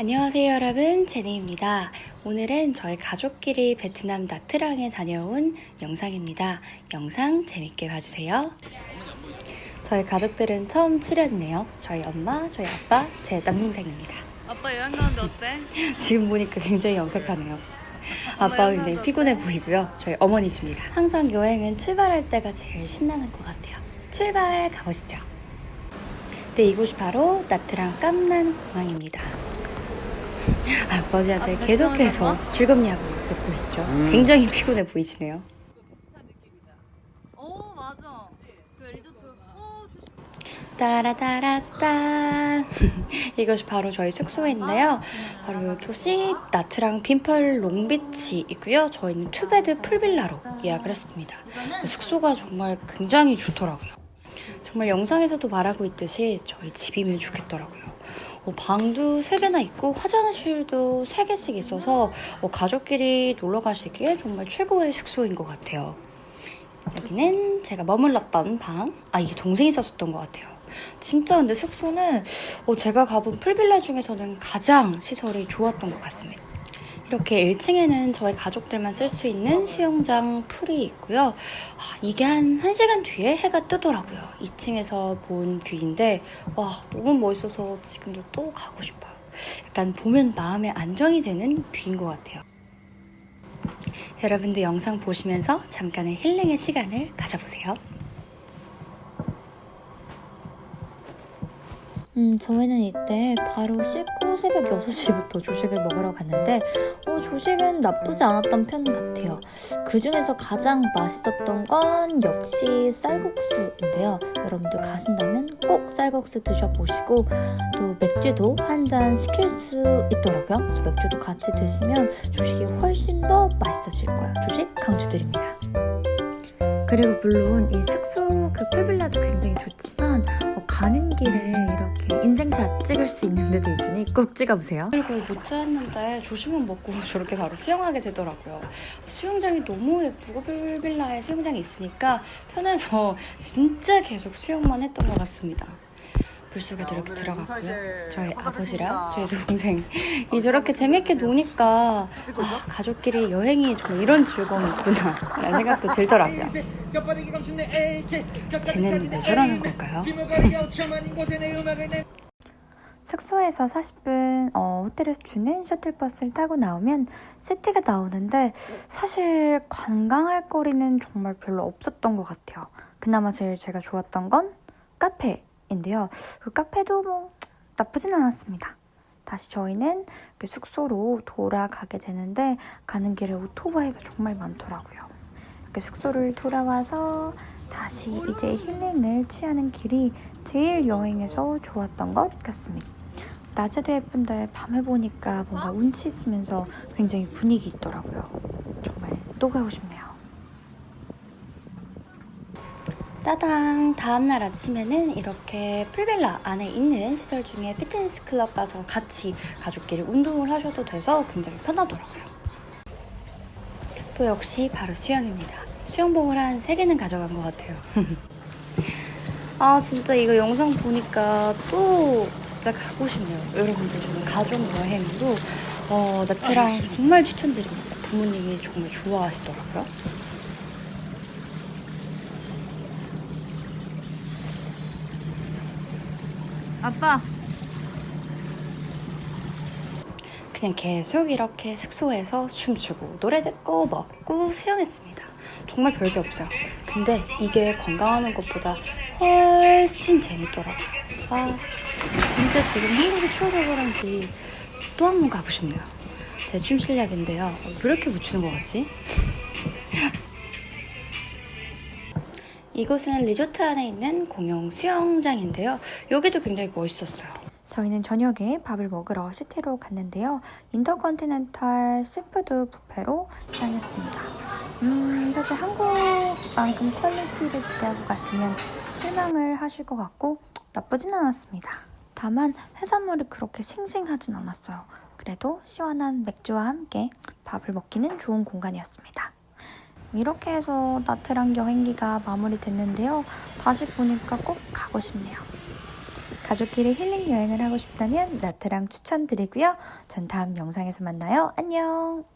안녕하세요 여러분 제니입니다. 오늘은 저희 가족끼리 베트남 나트랑에 다녀온 영상입니다. 영상 재밌게 봐주세요. 저희 가족들은 처음 출연이네요. 저희 엄마, 저희 아빠, 제 남동생입니다. 아빠 여행 가는데 어때? 지금 보니까 굉장히 어색하네요. 아빠가 굉장히 피곤해 보이고요. 저희 어머니십니다. 항상 여행은 출발할 때가 제일 신나는 것 같아요. 출발 가보시죠. 네, 이곳이 바로 나트랑 깜난 공항입니다. 아버지한테 아, 계속해서. 즐겁냐고 묻고 있죠. 음. 굉장히 피곤해 보이시네요. 오 맞아. 그 리조트. 오 조심. 따라따라따 이것이 바로 저희 숙소인데요. 바로 이곳이 나트랑 빈펄 롱비치이고요. 저희는 투베드 풀빌라로 예약을 했습니다. 숙소가 정말 굉장히 좋더라고요. 정말 영상에서도 말하고 있듯이 저희 집이면 좋겠더라고요. 어, 방도 3개나 있고 화장실도 3개씩 있어서 어, 가족끼리 놀러 가시기에 정말 최고의 숙소인 것 같아요. 여기는 제가 머물렀던 방. 아, 이게 동생이 썼었던 것 같아요. 진짜 근데 숙소는 어, 제가 가본 풀빌라 중에서는 가장 시설이 좋았던 것 같습니다. 이렇게 1층에는 저희 가족들만 쓸 수 있는 수영장 풀이 있고요. 아, 이게 한 1시간 뒤에 해가 뜨더라고요. 2층에서 본 뷰인데 와 너무 멋있어서 지금도 또 가고 싶어요. 약간 보면 마음에 안정이 되는 뷰인 것 같아요. 여러분도 영상 보시면서 잠깐의 힐링의 시간을 가져보세요. 음, 저희는 이때 바로 씻고 새벽 6시부터 조식을 먹으러 갔는데, 어, 조식은 나쁘지 않았던 편 같아요. 그 중에서 가장 맛있었던 건 역시 쌀국수인데요. 여러분들 가신다면 꼭 쌀국수 드셔보시고, 또 맥주도 한 잔 시킬 수 있더라고요. 그래서 맥주도 같이 드시면 조식이 훨씬 더 맛있어질 거예요. 조식 강추드립니다. 그리고 물론 이 숙소 그 풀빌라도 굉장히 좋지만 어, 가는 길에 이렇게 인생샷 찍을 수 있는 데도 있으니 꼭 찍어보세요. 거의 못 찾았는데 조식만 먹고 저렇게 바로 수영하게 되더라고요. 수영장이 너무 예쁘고 풀빌라에 수영장이 있으니까 편해서 진짜 계속 수영만 했던 것 같습니다. 물속에도 이렇게 들어갔고요. 저희 아버지랑 저희 동생 이 저렇게 재밌게 노니까 아, 가족끼리 여행이 정말 이런 즐거움이 있구나 라는 생각도 들더라고요. 쟤는 왜 저러는 걸까요? 숙소에서 40분 어, 호텔에서 주는 셔틀버스를 타고 나오면 시티가 나오는데 사실 관광할 거리는 정말 별로 없었던 것 같아요. 그나마 제일 제가 좋았던 건 카페 인데요. 그 카페도 뭐 나쁘진 않았습니다. 다시 저희는 숙소로 돌아가게 되는데 가는 길에 오토바이가 정말 많더라고요. 이렇게 숙소를 돌아와서 다시 이제 힐링을 취하는 길이 제일 여행에서 좋았던 것 같습니다. 낮에도 예쁜데 밤에 보니까 뭔가 운치 있으면서 굉장히 분위기 있더라고요. 정말 또 가고 싶네요. 따당! 다음날 아침에는 이렇게 풀빌라 안에 있는 시설 중에 피트니스 클럽 가서 같이 가족끼리 운동을 하셔도 돼서 굉장히 편하더라고요. 또 역시 바로 수영입니다. 수영복을 한 3개는 가져간 것 같아요. 아 진짜 이거 영상 보니까 또 진짜 가고 싶네요. 여러분들 저는 가족 여행으로 어, 나트랑 정말 추천드립니다. 부모님이 정말 좋아하시더라고요. 아빠. 그냥 계속 이렇게 숙소에서 춤추고 노래 듣고 먹고 수영했습니다. 정말 별게 없어요. 근데 이게 건강하는 것보다 훨씬 재밌더라고요. 아, 진짜 지금 한국이 추워서 그런지 또 한 번 가고 싶네요. 제 춤 실력인데요. 왜 이렇게 못 추는 것 같지? 이곳은 리조트 안에 있는 공용 수영장인데요. 여기도 굉장히 멋있었어요. 저희는 저녁에 밥을 먹으러 시티로 갔는데요. 인터컨티넨탈 시푸드 뷔페로 향했습니다. 음, 사실 한국만큼 퀄리티를 기대하고 가시면 실망을 하실 것 같고 나쁘진 않았습니다. 다만 해산물이 그렇게 싱싱하진 않았어요. 그래도 시원한 맥주와 함께 밥을 먹기는 좋은 공간이었습니다. 이렇게 해서 나트랑 여행기가 마무리됐는데요. 다시 보니까 꼭 가고 싶네요. 가족끼리 힐링 여행을 하고 싶다면 나트랑 추천드리고요. 전 다음 영상에서 만나요. 안녕!